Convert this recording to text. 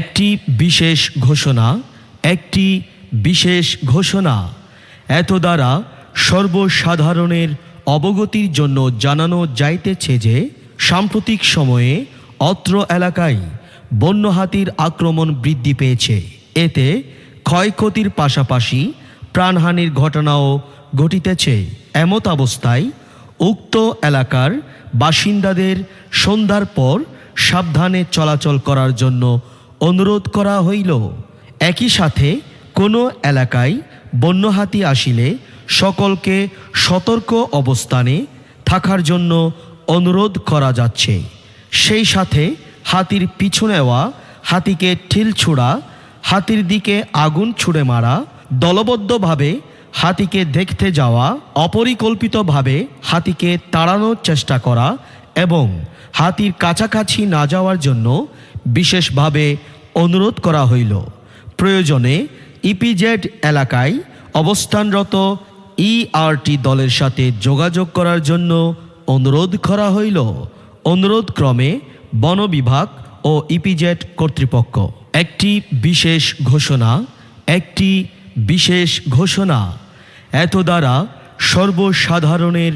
একটি বিশেষ ঘোষণা, একটি বিশেষ ঘোষণা। এত দ্বারা সর্বসাধারণের অবগতির জন্য জানানো যাইতেছে যে, সাম্প্রতিক সময়ে অত্র এলাকায় বন্য হাতির আক্রমণ বৃদ্ধি পেয়েছে। এতে ক্ষয়ক্ষতির পাশাপাশি প্রাণহানির ঘটনাও ঘটিতেছে। এমত অবস্থায় উক্ত এলাকার বাসিন্দাদের সন্ধ্যার পর সাবধানে চলাচল করার জন্য অনুরোধ করা হইল, একই সাথে কোনো এলাকায় বন্য হাতি আসিলে সকলকে সতর্ক অবস্থানে থাকার জন্য অনুরোধ করা যাচ্ছে। সেই সাথে হাতির পিছু নেওয়া, হাতিকে ঠিল ছোড়া, হাতির দিকে আগুন ছুড়ে মারা, দলবদ্ধভাবে হাতিকে দেখতে যাওয়া, অপরিকল্পিতভাবে হাতিকে তাড়ানোর চেষ্টা করা এবং হাতির কাছাকাছি না যাওয়ার জন্য বিশেষভাবে অনুরোধ করা হইল। প্রয়োজনে ইপিজেড এলাকায় অবস্থানরত ইআরটি দলের সাথে যোগাযোগ করার জন্য অনুরোধ করা হইল। অনুরোধ ক্রমে বন বিভাগ ও ইপিজেড কর্তৃপক্ষ। একটি বিশেষ ঘোষণা, একটি বিশেষ ঘোষণা। এত দ্বারা সর্বসাধারণের